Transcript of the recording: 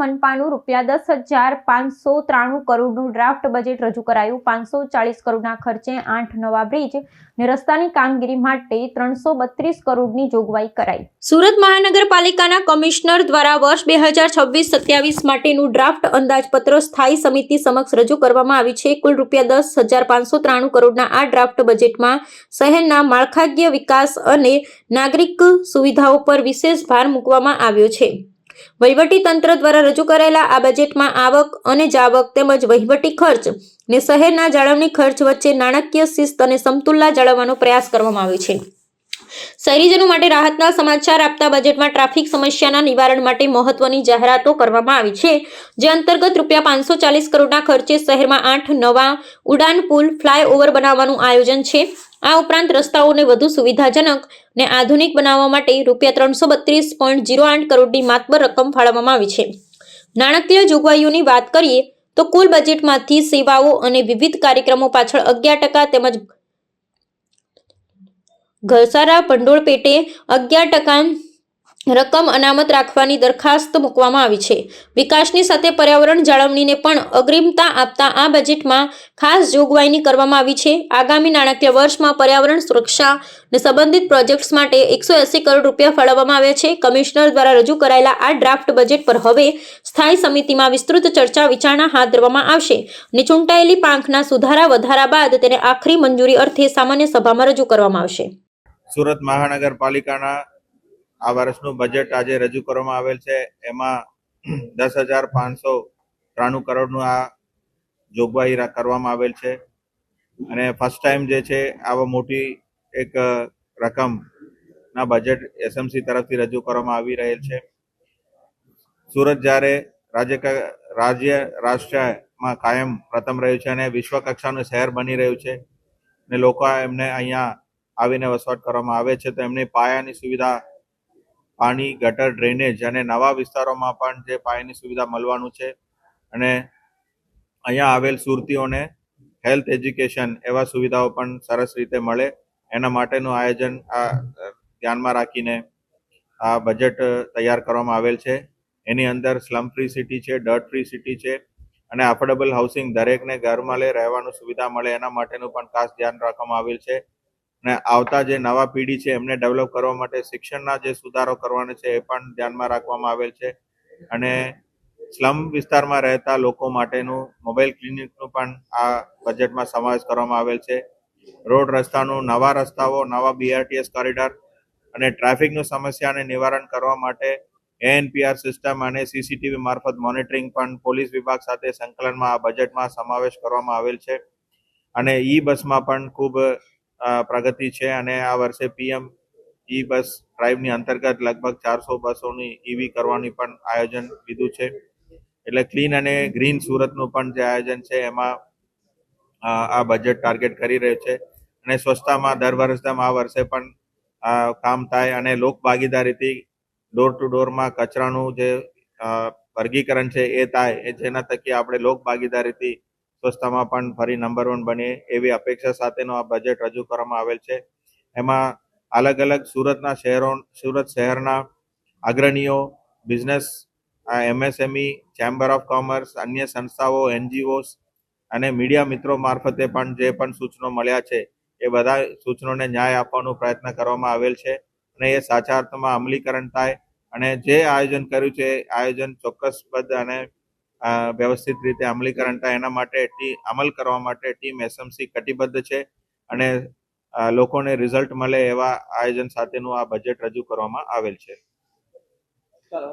મનપાનું રૂપિયા દસ હજાર પાંચસો ત્રાણું કરોડનું ડ્રાફ્ટ બજેટ રજૂ કરાયું. પાંચસો ચાલીસ કરોડના ખર્ચે આઠ નવા બ્રિજ ને રસ્તાની કામગીરી માટે ત્રણસો બત્રીસ કરોડની જોગવાઈ કરાઈ. સુરત મહાનગરપાલિકાના કમિશનર દ્વારા વર્ષ બે હજાર છવ્વીસ સત્યાવીસ માટેનું ડ્રાફ્ટ અંદાજપત્ર સ્થાયી સમિતિ સમક્ષ રજૂ કરવામાં આવ્યું છે. કુલ રૂપિયા દસ હજાર પાંચસો ત્રાણું કરોડના આ ડ્રાફ્ટ બજેટમાં શહેરના માળખાકીય વિકાસ અને નાગરિક સુવિધાઓ પર વિશેષ ભાર મૂકવામાં આવ્યો છે. તંત્ર દ્વારા રજૂ કરાયેલા આ બજેટમાં આવક અને જાવક તેમજ વહીવટી ખર્ચ ને શહેરના જાળવણી ખર્ચ વચ્ચે નાણાકીય શિસ્ત અને સમતુલા જાળવવાનો પ્રયાસ કરવામાં આવ્યો છે. શહેરીજનો માટે રાહતના સમાચાર આપતા બજેટમાં ટ્રાફિક સમસ્યાના નિવારણ માટે મહત્વની જાહેરાતો કરવામાં આવી છે. જે અંતર્ગત રૂપિયા પાંચસો ચાલીસ કરોડના ખર્ચે શહેરમાં આઠ નવા ઉડાન પુલ ફ્લાયઓવર બનાવવાનું આયોજન છે. આ ઉપરાંત રસ્તાઓને વધુ સુવિધાજનક ને આધુનિક બનાવવા માટે રૂપિયા ત્રણસો બત્રીસ પોઈન્ટ જીરો આઠ કરોડની માતબર રકમ ફાળવવામાં આવી છે. નાણાકીય જોગવાઈઓની વાત કરીએ તો કુલ બજેટમાંથી સેવાઓ અને વિવિધ કાર્યક્રમો પાછળ અગિયાર ટકા તેમજ ઘસારા ભંડોળ પેટે અગિયાર ટકા રકમ અનામત રાખવાની દરખાસ્ત મૂકવામાં આવી છે. વિકાસની સાથે પર્યાવરણ જાળવણીને પણ અગ્રિમતા આપતા આ બજેટમાં ખાસ જોગવાઈની કરવામાં આવી છે. આગામી નાણાકીય વર્ષમાં પર્યાવરણ સુરક્ષા અને સંબંધિત પ્રોજેક્ટ્સ માટે એકસો એસી કરોડ રૂપિયા ફાળવવામાં આવ્યા છે. કમિશનર દ્વારા રજૂ કરાયેલા આ ડ્રાફ્ટ બજેટ પર હવે સ્થાયી સમિતિમાં વિસ્તૃત ચર્ચા વિચારણા હાથ ધરવામાં આવશે. અને ચૂંટાયેલી પાંખના સુધારા વધારા બાદ તેને આખરી મંજૂરી અર્થે સામાન્ય સભામાં રજૂ કરવામાં આવશે. સુરત મહાનગરપાલિકાના આ વર્ષનું બજેટ આજે રજૂ કરવામાં આવેલ છે. એમાં દસ હજાર પાંચસો ત્રાણું કરોડનું આ જોગવાઈ કરવામાં આવેલ છે. અને ફર્સ્ટ ટાઈમ જે છે, આવા મોટી એક રકમના બજેટ એસએમસી તરફથી રજૂ કરવામાં આવી રહેલ છે. સુરત જ્યારે રાજ્ય રાજ્ય રાષ્ટ્રમાં કાયમ પ્રથમ રહ્યું છે અને વિશ્વ કક્ષાનું શહેર બની રહ્યું છે ને લોકો એમને અહીંયા આવીને વસવાટ કરવામાં આવે છે. તો એમની પાયાની સુવિધા, પાણી, ગટર ડ્રેનેજ અને નવા વિસ્તારોમાં પણ જે પાયાની સુવિધા મળવાનું છે. અને અહીંયા આવેલ સુરતીઓને હેલ્થ એજ્યુકેશન એવા સુવિધાઓ પણ સરસ રીતે મળે. એના માટેનું આયોજન આ ધ્યાનમાં રાખીને આ બજેટ તૈયાર કરવામાં આવેલ છે. એની અંદર સ્લમ ફ્રી સિટી છે ડર્ટ ફ્રી સિટી છે અને અફોર્ડેબલ હાઉસિંગ દરેકને ઘરમાં લઈ રહેવાનું સુવિધા મળે. એના માટેનું પણ ખાસ ધ્યાન રાખવામાં આવેલ છે. અને આવતા જે નવા પેઢી છે, એમને ડેવલપ કરવા માટે શિક્ષણના જે સુધારો કરવાનો છે, એ પણ ધ્યાનમાં રાખવામાં આવેલ છે. અને સ્લમ વિસ્તારમાં રહેતા લોકો માટેનું મોબાઈલ ક્લિનિકનું પણ આ બજેટમાં સમાવેશ કરવામાં આવેલ છે. રોડ રસ્તાનું નવા રસ્તાઓ, નવા બીઆરટીએસ કોરિડોર અને ટ્રાફિકનું સમસ્યાને નિવારણ કરવા માટે એએનપીઆર સિસ્ટમ અને સીસીટીવી મારફત મોનિટરિંગ પણ પોલીસ વિભાગ સાથે સંકલનમાં આ બજેટમાં સમાવેશ કરવામાં આવેલ છે. અને ઈ બસમાં પણ ખૂબ પ્રગતિ છે અને આ વર્ષે પીએમ ઈ બસ ડ્રાઈવની અંતર્ગત લગભગ ચારસો બસોની ઈવી કરવાની પણ આયોજન લીધું છે. એટલે ક્લીન અને ગ્રીન સુરતનું પણ જે આયોજન છે, એમાં આ બજેટ ટાર્ગેટ કરી રહ્યું છે. અને સ્વચ્છતામાં દર વર્ષે આ વર્ષે પણ કામ થાય અને લોક ભાગીદારીથી ડોર ટુ ડોરમાં કચરાનું જે વર્ગીકરણ છે એ થાય, એ જેના થકી આપણે લોક ભાગીદારીથી સ્વચ્છતામાં પણ ફરી નંબર વન બનીએ એવી અપેક્ષા સાથેનું આ બજેટ રજૂ કરવામાં આવેલ છે. એમાં અલગ અલગ સુરતના શહેરો, સુરત શહેરના અગ્રણીઓ business MSME chamber of commerce અન્ય સંસ્થાઓ એનજીઓસ અને મીડિયા મિત્રો મારફતે પણ જે પણ સૂચનો મળ્યા છે, એ બધા સૂચનોને ન્યાય આપવાનો પ્રયત્ન કરવામાં આવેલ છે અને એ સાચા અર્થમાં અમલીકરણ થાય અને જે આયોજન કર્યું છે આયોજન ચોક્કસબદ્ધ અને વ્યવસ્થિત રીતે અમલીકરણ થાય એના માટે અમલ કરવા માટે ટીમ એસએમસી કટિબદ્ધ છે અને લોકોને રિઝલ્ટ મળે એવા આયોજન સાથેનું આ બજેટ રજૂ કરવામાં આવેલ છે.